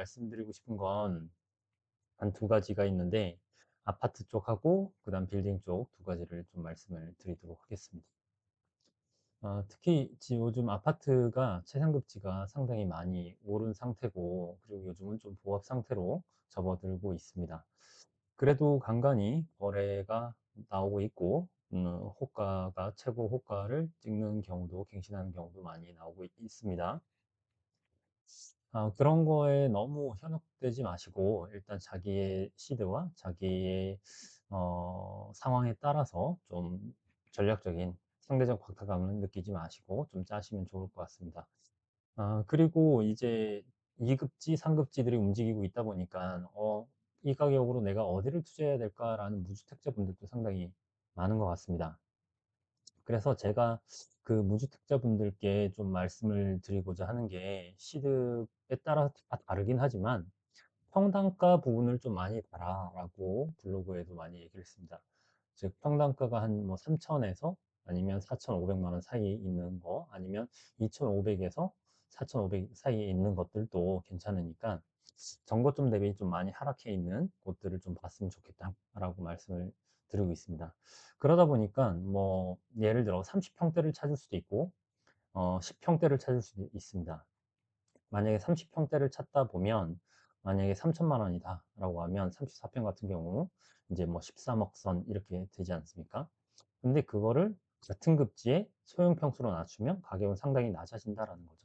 말씀드리고 싶은 건 한 두 가지가 있는데 아파트 쪽하고 그다음 빌딩 쪽 두 가지를 좀 말씀을 드리도록 하겠습니다. 어, 특히 지- 요즘 아파트가 최상급지가 상당히 많이 오른 상태고 그리고 요즘은 좀 보합 상태로 접어들고 있습니다. 그래도 간간히 거래가 나오고 있고 음, 호가가 최고 호가를 찍는 경우도 갱신하는 경우도 많이 나오고 있, 있습니다. 아, 그런 거에 너무 현혹되지 마시고 일단 자기의 시드와 자기의 어, 상황에 따라서 좀 전략적인 상대적 박탈감을 느끼지 마시고 좀 짜시면 좋을 것 같습니다. 아, 그리고 이제 2급지, 3급지들이 움직이고 있다 보니까 어, 이 가격으로 내가 어디를 투자해야 될까라는 무주택자 분들도 상당히 많은 것 같습니다. 그래서 제가 그 무주택자분들께 좀 말씀을 드리고자 하는 게 시드에 따라 다 다르긴 하지만 평당가 부분을 좀 많이 봐라 라고 블로그에도 많이 얘기를 했습니다. 즉 평당가가 한 뭐 3천에서 아니면 4,500만 원 사이에 있는 거 아니면 2,500에서 4,500 사이에 있는 것들도 괜찮으니까 정거점 대비 좀 많이 하락해 있는 곳들을 좀 봤으면 좋겠다라고 말씀을 드리고 있습니다. 그러다 보니까 뭐 예를 들어 30평대를 찾을 수도 있고 어, 10평대를 찾을 수도 있습니다. 만약에 30평대를 찾다 보면 만약에 3천만 원이다 라고 하면 34평 같은 경우 이제 뭐 13억 선 이렇게 되지 않습니까? 근데 그거를 같은 급지에 소형 평수로 낮추면 가격은 상당히 낮아진다라는 거죠.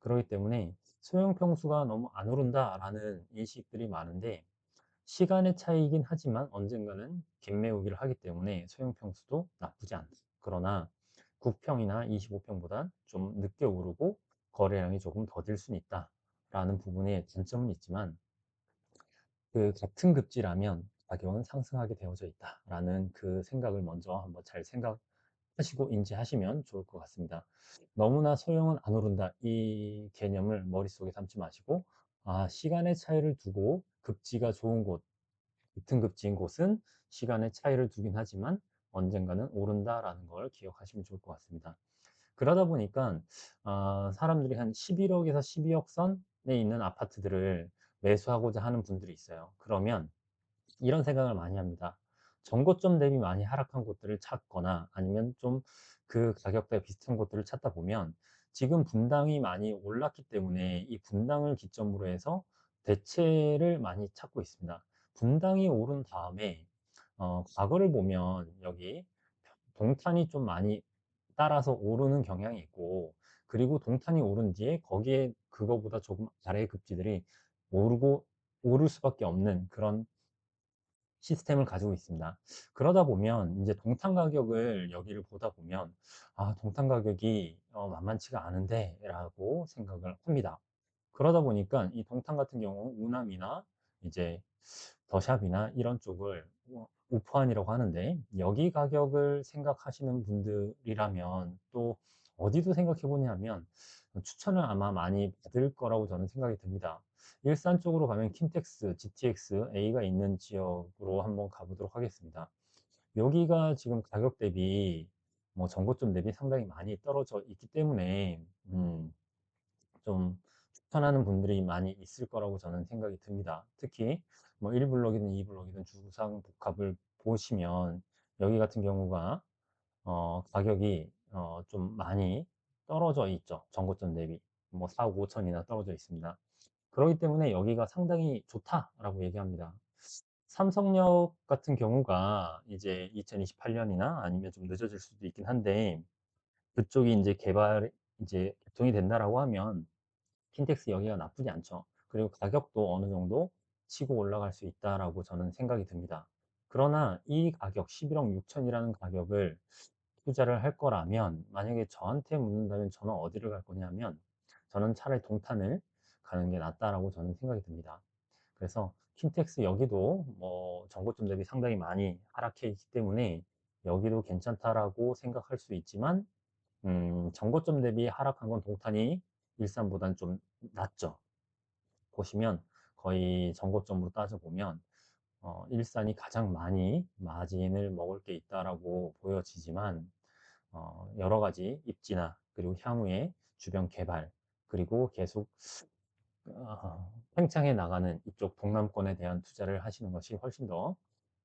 그렇기 때문에 소형 평수가 너무 안 오른다라는 인식들이 많은데 시간의 차이이긴 하지만 언젠가는 갭매우기를 하기 때문에 소형 평수도 나쁘지 않다. 그러나 9평이나 25평보다 좀 늦게 오르고 거래량이 조금 더딜 수는 있다. 라는 부분에 단점은 있지만 그 같은 급지라면 가격은 상승하게 되어져 있다. 라는 그 생각을 먼저 한번 잘 생각하시고 인지하시면 좋을 것 같습니다. 너무나 소형은 안 오른다. 이 개념을 머릿속에 담지 마시고 아, 시간의 차이를 두고 급지가 좋은 곳, 같은 급지인 곳은 시간의 차이를 두긴 하지만 언젠가는 오른다라는 걸 기억하시면 좋을 것 같습니다. 그러다 보니까 어, 사람들이 한 11억에서 12억 선에 있는 아파트들을 매수하고자 하는 분들이 있어요. 그러면 이런 생각을 많이 합니다. 정고점 대비 많이 하락한 곳들을 찾거나 아니면 좀 그 가격대 비슷한 곳들을 찾다 보면 지금 분당이 많이 올랐기 때문에 이 분당을 기점으로 해서 대체를 많이 찾고 있습니다. 분당이 오른 다음에 어, 과거를 보면 여기 동탄이 좀 많이 따라서 오르는 경향이 있고 그리고 동탄이 오른 뒤에 거기에 그거보다 조금 아래의 급지들이 오르고 오를 수밖에 없는 그런 시스템을 가지고 있습니다. 그러다 보면 이제 동탄 가격을 여기를 보다 보면 아 동탄 가격이 어, 만만치가 않은데 라고 생각을 합니다. 그러다 보니까 이 동탄 같은 경우 우남이나 이제 더샵이나 이런 쪽을 어, 우포안이라고 하는데 여기 가격을 생각하시는 분들이라면 또 어디도 생각해 보냐면 추천을 아마 많이 받을 거라고 저는 생각이 듭니다. 일산 쪽으로 가면 킨텍스, GTX, A가 있는 지역으로 한번 가보도록 하겠습니다. 여기가 지금 가격 대비 뭐 정고점 대비 상당히 많이 떨어져 있기 때문에 음, 좀 추천하는 분들이 많이 있을 거라고 저는 생각이 듭니다. 특히 뭐 1블록이든 2블록이든 주상 복합을 보시면 여기 같은 경우가 어, 가격이 어, 좀 많이 떨어져 있죠. 정고점 대비 뭐 4억 5천이나 떨어져 있습니다. 그렇기 때문에 여기가 상당히 좋다라고 얘기합니다. 삼성역 같은 경우가 이제 2028년이나 아니면 좀 늦어질 수도 있긴 한데 그쪽이 이제 개발 이제 개통이 된다라고 하면 킨텍스 여기가 나쁘지 않죠. 그리고 가격도 어느 정도 치고 올라갈 수 있다라고 저는 생각이 듭니다. 그러나 이 가격 11억 6천이라는 가격을 투자를 할 거라면 만약에 저한테 묻는다면 저는 어디를 갈 거냐면 저는 차라리 동탄을 가는 게 낫다라고 저는 생각이 듭니다. 그래서 킨텍스 여기도 뭐 정고점 대비 상당히 많이 하락해 있기 때문에 여기도 괜찮다라고 생각할 수 있지만 음, 정고점 대비 하락한 건 동탄이 일산보다는 좀 낮죠. 보시면 거의 정고점으로 따져보면 어, 일산이 가장 많이 마진을 먹을 게 있다라고 보여지지만 어, 여러 가지 입지나 그리고 향후에 주변 개발 그리고 계속 어 팽창해 나가는 이쪽 동남권에 대한 투자를 하시는 것이 훨씬 더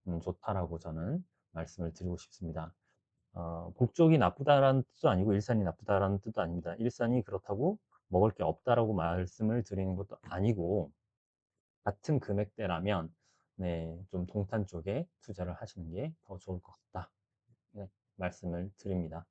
음 좋다라고 저는 말씀을 드리고 싶습니다. 어 북쪽이 나쁘다라는 뜻도 아니고 일산이 나쁘다라는 뜻도 아닙니다. 일산이 그렇다고 먹을 게 없다라고 말씀을 드리는 것도 아니고 같은 금액대라면 네 좀 동탄 쪽에 투자를 하시는 게 더 좋을 것 같다. 네 말씀을 드립니다.